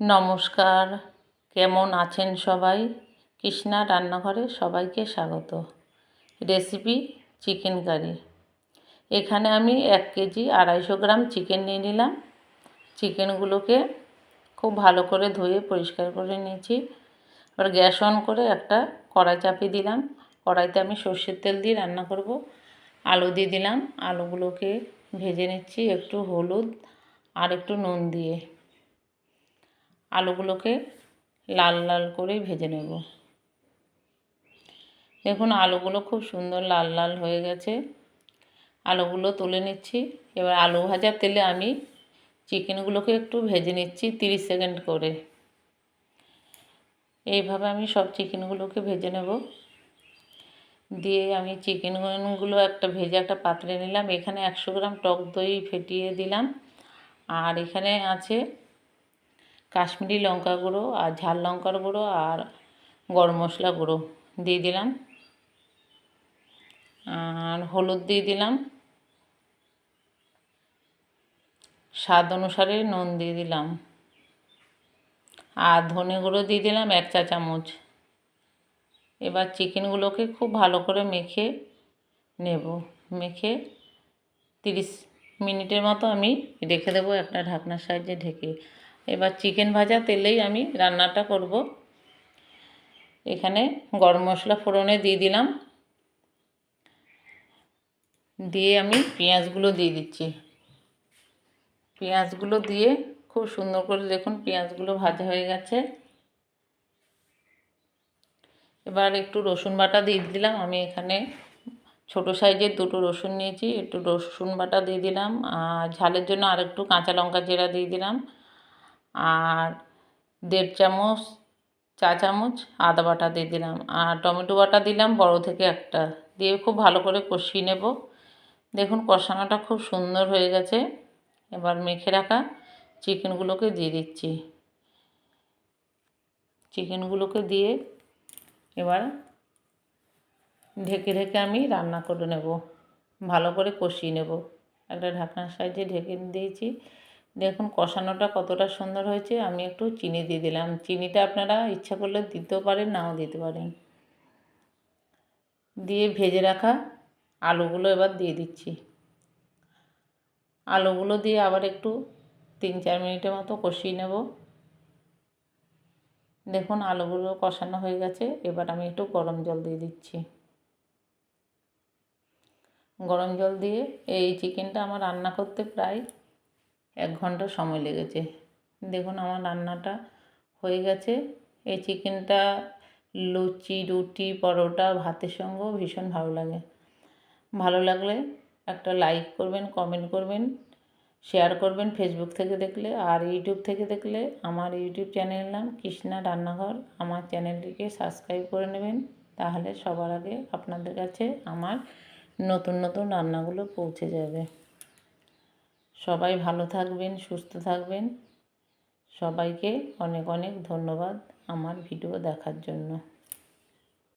নমস্কার। কেমন আছেন সবাই? কৃষ্ণা রান্নাঘরে সবাইকে স্বাগত। Recipe chicken curry. এখানে আমি এক কেজি আড়াইশো গ্রাম চিকেন নিয়ে নিলাম। চিকেনগুলোকে খুব ভালো করে ধুয়ে পরিষ্কার করে নিয়েছি। এবার গ্যাস অন করে একটা কড়াই চাপিয়ে দিলাম। কড়াইতে আমি সর্ষের তেল দিয়ে রান্না করব। আলু দিয়ে দিলাম। আলুগুলোকে ভেজে নিচ্ছি একটু হলুদ আর একটু নুন দিয়ে। আলুগুলোকে লাল লাল করে ভেজে নেব। দেখুন, আলুগুলো খুব সুন্দর লাল লাল হয়ে গেছে। আলুগুলো তুলে নিচ্ছি। এবার আলু ভাজার তেলে আমি চিকেনগুলোকে একটু ভেজে নিচ্ছি তিরিশ সেকেন্ড করে। এইভাবে আমি সব চিকেনগুলোকে ভেজে নেব। দিয়ে আমি চিকেনগুলো একটা ভেজে একটা পাত্রে নিলাম। এখানে একশো গ্রাম টক দই ফেটিয়ে দিলাম। আর এখানে আছে কাশ্মীরি লঙ্কা গুঁড়ো আর ঝাল লঙ্কার গুঁড়ো আর গরম মশলা গুঁড়ো দিয়ে দিলাম। আর হলুদ দিয়ে দিলাম। স্বাদ অনুসারে নুন দিয়ে দিলাম। আর ধনে গুঁড়ো দিয়ে দিলাম এক চা চামচ। এবার চিকেনগুলোকে খুব ভালো করে মেখে নেব। মেখে তিরিশ মিনিটের মতো আমি রেখে দেবো একটা ঢাকনার সাহায্যে ঢেকে। এবার চিকেন ভাজা তেলেই আমি রান্নাটা করব। এখানে গরম মশলা ফোড়নে দিয়ে দিলাম। দিয়ে আমি পেঁয়াজগুলো দিয়ে দিচ্ছি। পেঁয়াজগুলো দিয়ে খুব সুন্দর করে দেখুন পেঁয়াজগুলো ভাজা হয়ে গেছে। এবার একটু রসুন বাটা দিয়ে দিলাম। আমি এখানে ছোটো সাইজের দুটো রসুন নিয়েছি। একটু রসুন বাটা দিয়ে দিলাম। আর ঝালের জন্য আর একটু কাঁচা লঙ্কা জিরা দিয়ে দিলাম। আর দেড় চামচ, চা চামচ আদা বাটা দিয়ে দিলাম। আর টমেটো বাটা দিলাম বড় থেকে একটা। দিয়ে খুব ভালো করে কষিয়ে নেব। দেখুন কষানোটা খুব সুন্দর হয়ে গেছে। এবার মেখে রাখা চিকেনগুলোকে দিয়ে দিচ্ছি। চিকেনগুলোকে দিয়ে এবার ঢেকে ঢেকে আমি রান্না করে নেব। ভালো করে কষিয়ে নেব। একটা ঢাকনার সাহায্যে ঢেকে দিয়েছি। দেখুন, কষানোটা কতটা সুন্দর হয়েছে। আমি একটু চিনি দিয়ে দিলাম। চিনিটা আপনারা ইচ্ছা করলে দিতেও পারেন, নাও দিতে পারেন। দিয়ে ভেজে রাখা আলুগুলো এবার দিয়ে দিচ্ছি। আলুগুলো দিয়ে আবার একটু তিন চার মিনিটের মতো কষিয়ে নেব। দেখুন, আলুগুলো কষানো হয়ে গেছে। এবার আমি একটু গরম জল দিয়ে দিচ্ছি। গরম জল দিয়ে এই চিকেনটা আমার রান্না করতে প্রায় এক ঘণ্টা সময় লেগেছে। দেখুন আমার রান্নাটা হয়ে গেছে। এই চিকেনটা লুচি, রুটি, পরোটা, ভাতের সঙ্গেও ভীষণ ভালো লাগে। ভালো লাগলে একটা লাইক করবেন কমেন্ট করবেন শেয়ার করবেন ফেসবুক থেকে দেখলে আর ইউটিউব থেকে দেখলে আমার ইউটিউব চ্যানেল নাম কৃষ্ণা রান্নাঘর। আমার চ্যানেলটিকে সাবস্ক্রাইব করে নেবেন। তাহলে সবার আগে আপনাদের কাছে আমার নতুন নতুন রান্নাগুলো পৌঁছে যাবে। সবাই ভালো থাকবেন সুস্থ থাকবেন। সবাইকে অনেক অনেক ধন্যবাদ আমার ভিডিও দেখার জন্য।